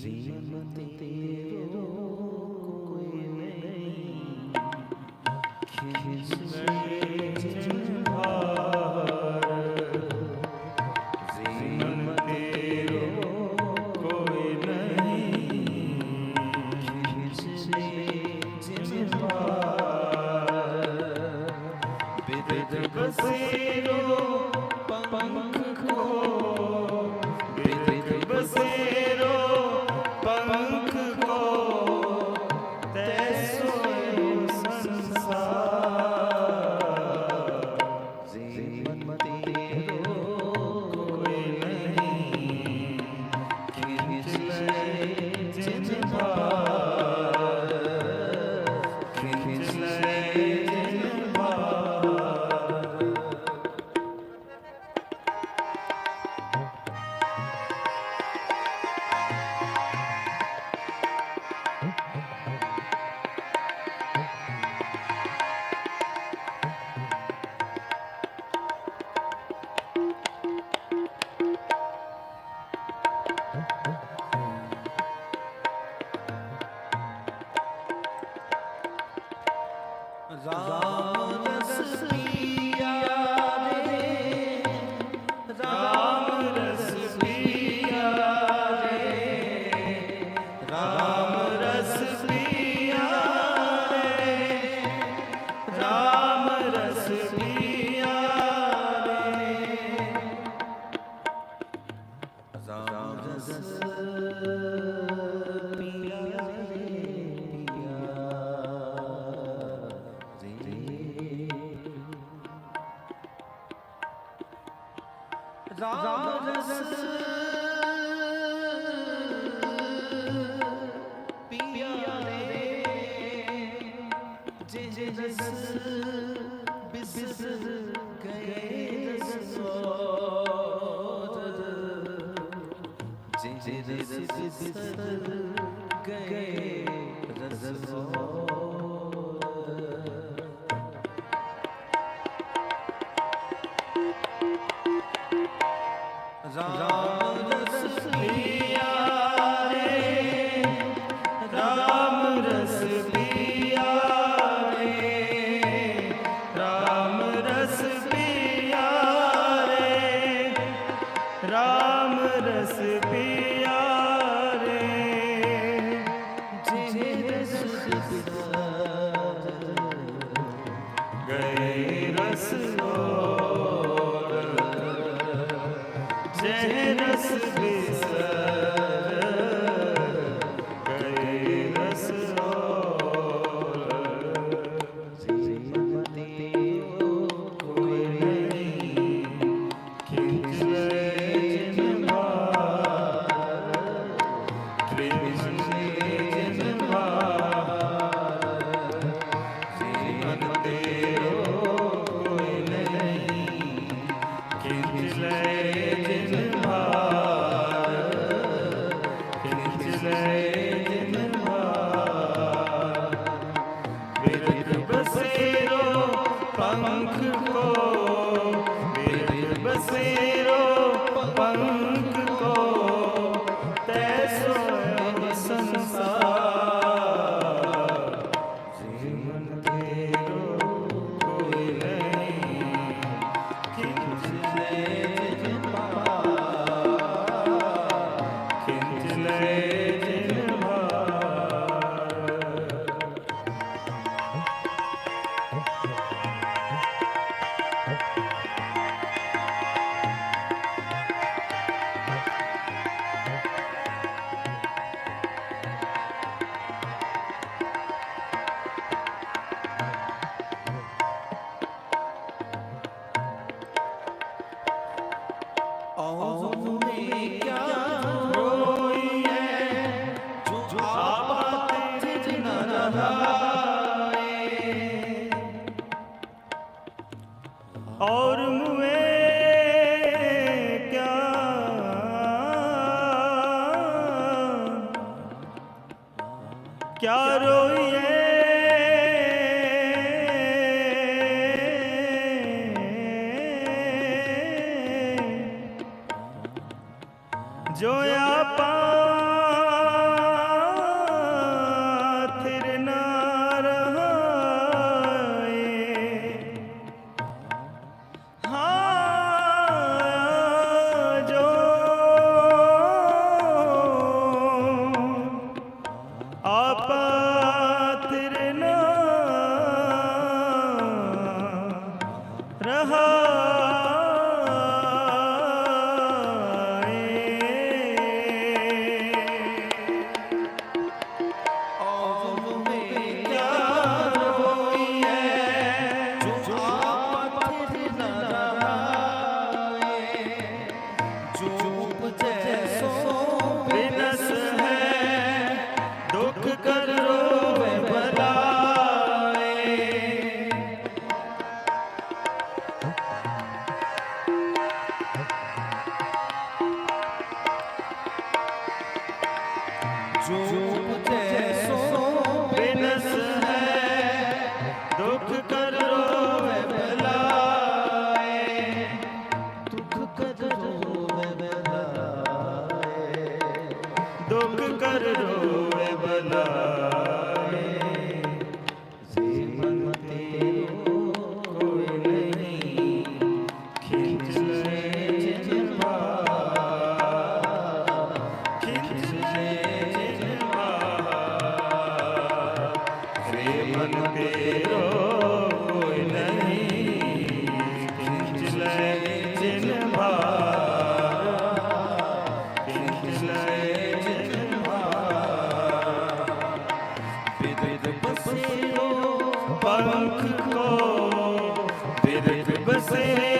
जीवन तेरो कोई नहीं खिसने बसेरो पंख Zam, zam, zam, zam, Ram ਰਸ ਪੀਆ ਰੇ ਜਿਹ ਜਸ ਬਿਸ ਗਏ ਰਸੋਦ ਜਿਹ ਜਸ ਬਿਸ ਗਏ ਰਸੋਦ ਰਾਮ ਰਸ ਪੀਆ ਰੇ ਰਾਮ ਰਸ ਪੀਆ ਰੇ ਰਾਮ ਰਸ ਪੀਆ ਰੇ ਰਾਮ ਰਸ ਪੀਆ ਰੇ ਜਿਹ ਰਸ ਗਏ ਰਸ ક્યાં રોઈએ रोक कर ਪੰਖ ਕੋ ਬਿਰਖ ਬਸੇ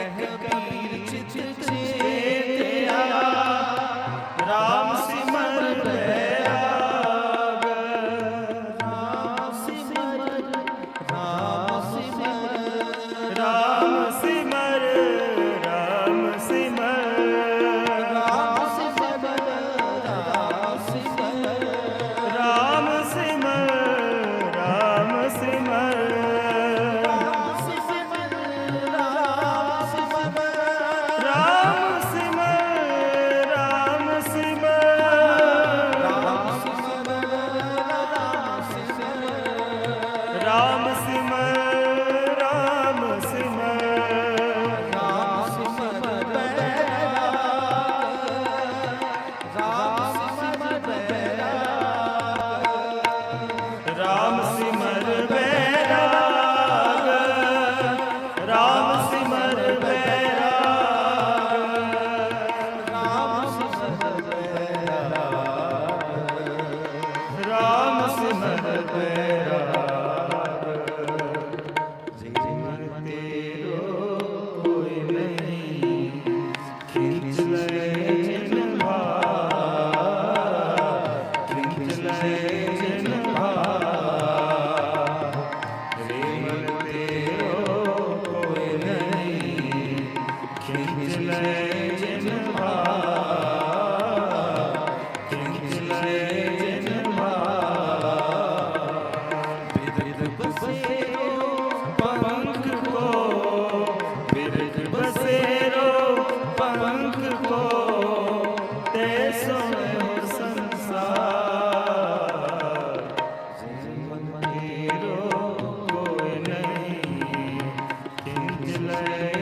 कह कबीर चित से Amém. Amen.